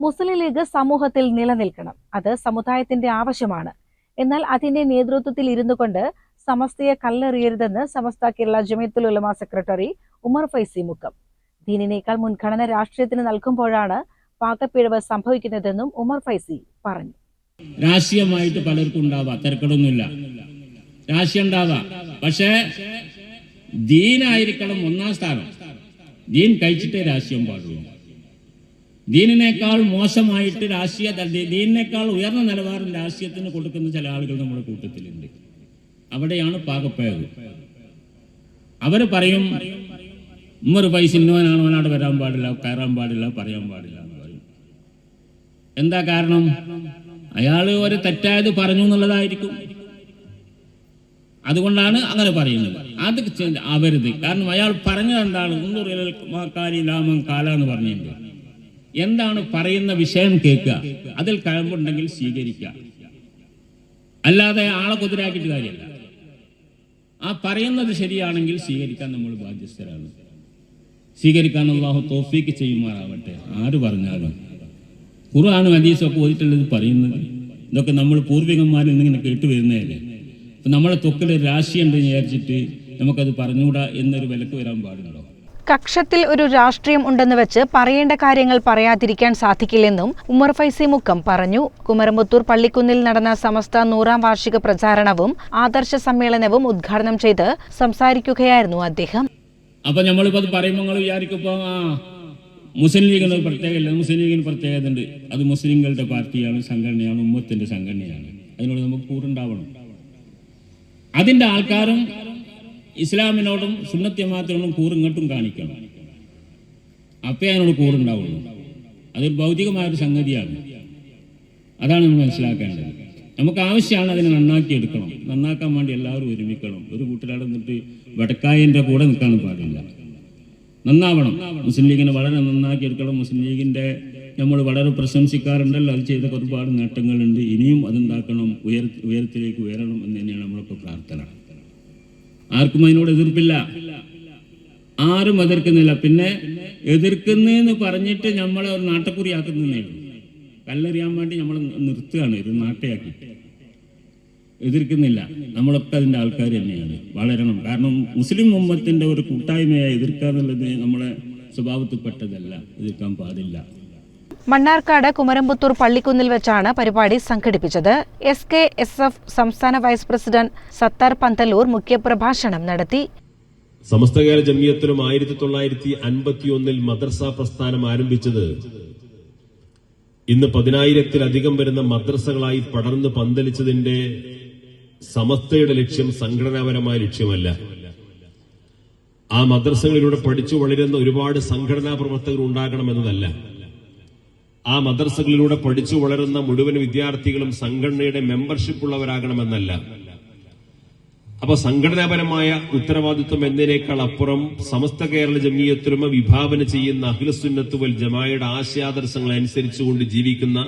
മുസ്ലിം league സമൂഹത്തിൽ നിലനിൽക്കണം. അത് സമുദായത്തിന്റെ ആവശ്യമാണ്. എന്നാൽ അതിന്റെ നേതൃത്വത്തിൽ ഇരുന്നു കൊണ്ട് സമസ്തയെ കല്ലെറിയരുതെന്ന് സമസ്ത കേരള ജമിയത്തുൽ ഉലമ സെക്രട്ടറി ഉമർ ഫൈസി മുക്കം. ദീനിനേക്കാൾ മുൻഗണന രാഷ്ട്രീയത്തിന് നൽകുമ്പോഴാണ് പാകപ്പിഴവ് സംഭവിക്കുന്നതെന്നും ഉമർ ഫൈസി പറഞ്ഞു. രാഷ്ട്രീയമായിട്ട് പലർക്കും ഉണ്ടാവാം തിരക്കടൊന്നുമില്ല. രാഷ്ട്രീയം ഉണ്ടാവാം. പക്ഷേ ദീനായിരിക്കണം ഒന്നാം സ്ഥാനം. ദീൻ കഴിച്ചിട്ടേ രാഷ്ട്രീയം പാടുള്ളൂ. ദീനിനേക്കാൾ മോശമായിട്ട് രാഷ്ട്രീയ ദീനിനേക്കാൾ ഉയർന്ന നിലവാരം രാഷ്ട്രീയത്തിന് കൊടുക്കുന്ന ചില ആളുകൾ നമ്മുടെ കൂട്ടത്തിലുണ്ട്. അവിടെയാണ് പാകപ്പയത്. അവർ പറയും ഉമ്മർ പൈസ ഇന്നവനാണ് അവനോട് വരാൻ പാടില്ല കയറാൻ പാടില്ല പറയാൻ പാടില്ല എന്ന് പറയും. എന്താ കാരണം? അയാൾ ഒരു തെറ്റായത് പറഞ്ഞു എന്നുള്ളതായിരിക്കും. അതുകൊണ്ടാണ് അങ്ങനെ പറയുന്നത്. അത് അവരുത്. കാരണം അയാൾ പറഞ്ഞത് എന്താണ്? മാക്കാലി ലാമം കാല എന്ന് പറഞ്ഞിട്ടുണ്ട്. എന്താണ് പറയുന്ന വിഷയം കേൾക്കുക. അതിൽ കഴമ്പുണ്ടെങ്കിൽ സ്വീകരിക്കുക. അല്ലാതെ ആളെ കുതിരാക്കിയിട്ട് കാര്യമല്ല. ആ പറയുന്നത് ശരിയാണെങ്കിൽ സ്വീകരിക്കാൻ നമ്മൾ ബാധ്യസ്ഥരാണ്. സ്വീകരിക്കാൻ അള്ളാഹു തോഫീക്ക് ചെയ്യുമാറാവട്ടെ. ആര് പറഞ്ഞാലും. ഖുർആാനും ഹദീസൊക്കെ ഓതിട്ടുള്ളത് പറയുന്നത്? ഇതൊക്കെ നമ്മൾ പൂർവികന്മാരിൽ നിന്നിങ്ങനെ കേട്ടു വരുന്നതല്ലേ? അപ്പം നമ്മളെ തൊക്കിൽ രാശി ഉണ്ടെന്ന് വിചാരിച്ചിട്ട് നമുക്കത് പറഞ്ഞുകൂടാ എന്നൊരു വിലക്ക് വരാൻ പാടുണ്ടോ കക്ഷത്തിൽ ഒരു രാഷ്ട്രീയം ഉണ്ടെന്ന് വെച്ച് പറയേണ്ട കാര്യങ്ങൾ പറയാതിരിക്കാൻ സാധിക്കില്ലെന്നും ഉമർ ഫൈസി മുക്കം പറഞ്ഞു. കുമരമ്പത്തൂർ പള്ളിക്കുന്നിൽ നടന്ന സമസ്ത നൂറാം വാർഷിക പ്രചാരണവും ആദർശ സമ്മേളനവും ഉദ്ഘാടനം ചെയ്ത് സംസാരിക്കുകയായിരുന്നു അദ്ദേഹം. അപ്പൊ നമ്മളിപ്പോ അത് പറയുമ്പോൾ നിങ്ങൾ വിചാരിക്കുമ്പോ ആ മുസ്ലിം ലീഗ് പ്രത്യേകമില്ല മുസ്ലിം ലീഗിന് പ്രത്യേകത ഉണ്ട് അത് മുസ്ലിങ്ങളുടെ പാർട്ടിയാണ് സംഘടനയാണ് ഉമ്മത്തിന്റെ സംഘടനയാണ്. അതിനോട് നമുക്ക് കൂറുണ്ടാവണം. അതിന്റെ ആൾക്കാരും ഇസ്ലാമിനോടും സുന്നത്യമാത്തിനോടും കൂറിങ്ങോട്ടും കാണിക്കണം. അപ്പേ അതിനോട് കൂറുണ്ടാവുള്ളൂ. അതൊരു ഭൗതികമായൊരു സംഗതിയാണ്. അതാണ് നമ്മൾ മനസ്സിലാക്കേണ്ടത്. നമുക്ക് ആവശ്യമാണ് അതിനെ നന്നാക്കി എടുക്കണം നന്നാക്കാൻ വേണ്ടി എല്ലാവരും ഒരുമിക്കണം. ഒരു കൂട്ടരാടെ നിന്നിട്ട് വടക്കായന്റെ കൂടെ നിൽക്കാൻ പാടില്ല. നന്നാവണം. മുസ്ലിം ലീഗിനെ വളരെ നന്നാക്കി എടുക്കണം മുസ്ലിം ലീഗിന്റെ നമ്മൾ വളരെ പ്രശംസിക്കാറുണ്ടല്ലോ. അത് ചെയ്ത ഒരുപാട് നേട്ടങ്ങളുണ്ട്. ഇനിയും അതുണ്ടാക്കണം ഉയർ ഉയരത്തിലേക്ക് ഉയരണം എന്ന് തന്നെയാണ് നമ്മളൊക്കെ പ്രാർത്ഥന. ആർക്കും അതിനോട് എതിർപ്പില്ല. ആരും എതിർക്കുന്നില്ല. പിന്നെ എതിർക്കുന്നെന്ന് പറഞ്ഞിട്ട് നമ്മളെ ഒരു നാട്ടക്കുറിയാക്കുന്നേ കല്ലെറിയാൻ വേണ്ടി നമ്മൾ നിർത്തുകയാണ് ഇത് നാട്ടയാക്കി. എതിർക്കുന്നില്ല. നമ്മളൊക്കെ അതിന്റെ ആൾക്കാർ തന്നെയാണ്. വളരണം. കാരണം മുസ്ലിം ഉമ്മത്തിന്റെ ഒരു കൂട്ടായ്മയായി എതിർക്കുക എന്നുള്ളത് നമ്മളെ സ്വഭാവത്തിൽപ്പെട്ടതല്ല. എതിർക്കാൻ പാടില്ല. മണ്ണാർക്കാട് കുമരമ്പത്തൂർ പള്ളിക്കുന്നിൽ വെച്ചാണ് പരിപാടി സംഘടിപ്പിച്ചത്. എസ് കെ എസ് എഫ് സംസ്ഥാന വൈസ് പ്രസിഡന്റ് സത്താർ പന്തലൂർ മുഖ്യപ്രഭാഷണം നടത്തി. സമസ്തകാല ജമിയത്തിലും ആയിരത്തി തൊള്ളായിരത്തി അൻപത്തി ഒന്നിൽ മദ്രസ പ്രസ്ഥാനം ആരംഭിച്ചത്. ഇന്ന് പതിനായിരത്തിലധികം വരുന്ന മദ്രസകളായി പടർന്ന് പന്തലിച്ചതിന്റെ സമസ്തയുടെ ലക്ഷ്യം സംഘടനാപരമായ ലക്ഷ്യമല്ല. ആ മദ്രസകളിലൂടെ പഠിച്ചു വളരുന്ന ഒരുപാട് സംഘടനാ പ്രവർത്തകർ ഉണ്ടാകണമെന്നതല്ല. ആ മദ്രസകളിലൂടെ പഠിച്ചു വളരുന്ന മുഴുവൻ വിദ്യാർത്ഥികളും സംഘടനയുടെ മെമ്പർഷിപ്പ് ഉള്ളവരാകണമെന്നല്ല. അപ്പൊ സംഘടനാപരമായ ഉത്തരവാദിത്വം എന്നതിനേക്കാൾ അപ്പുറം സമസ്ത കേരള ജമീയത്തുലമ വിഭാവന ചെയ്യുന്ന അഖിലസുന്നത്ത് വൽ ജമായയുടെ ആശയാദർശങ്ങൾ അനുസരിച്ചുകൊണ്ട് ജീവിക്കുന്ന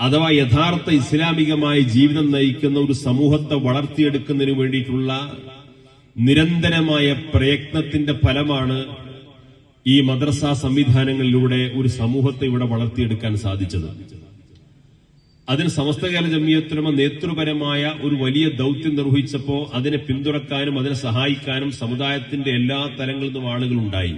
അഥവാ യഥാർത്ഥ ഇസ്ലാമികമായി ജീവിതം നയിക്കുന്ന ഒരു സമൂഹത്തെ വളർത്തിയെടുക്കുന്നതിന് വേണ്ടിയിട്ടുള്ള നിരന്തരമായ പ്രയത്നത്തിന്റെ ഫലമാണ് ഈ മദ്രസ സംവിധാനങ്ങളിലൂടെ ഒരു സമൂഹത്തെ ഇവിടെ വളർത്തിയെടുക്കാൻ സാധിച്ചത്. അതിന് സമസ്തകാല കേരള നേതൃപരമായ ഒരു വലിയ ദൗത്യം നിർവഹിച്ചപ്പോൾ അതിനെ പിന്തുണക്കാനും അതിനെ സഹായിക്കാനും സമുദായത്തിന്റെ എല്ലാ തലങ്ങളിൽ നിന്നും ആളുകൾ ഉണ്ടായി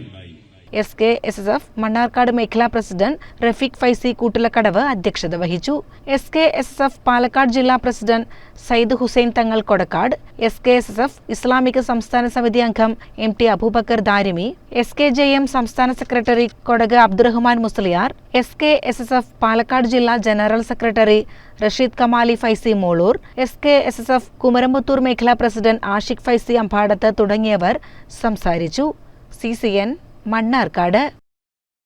S K S S F Mannarkkad മേഖലാ പ്രസിഡന്റ് റഫീഖ് ഫൈസി കൂട്ടിലക്കടവ് അധ്യക്ഷത വഹിച്ചു. S K S S F Palakkad ജില്ലാ president Sayyid Hussain Thangal Kodakkad. S K S S F ഇസ്ലാമിക സംസ്ഥാന സമിതി അംഗം M T Aboobacker Darimi. S K J M സംസ്ഥാന secretary Kodak Abdurahman Musliyar. S K S S F Palakkad ജില്ലാ general secretary Rasheed Kamali Faizy Moloor. S K S S F Kumaramputhur മേഖലാ president Ashiq Faizy Ambadath തുടങ്ങിയവർ സംസാരിച്ചു. C C N Mannarkkad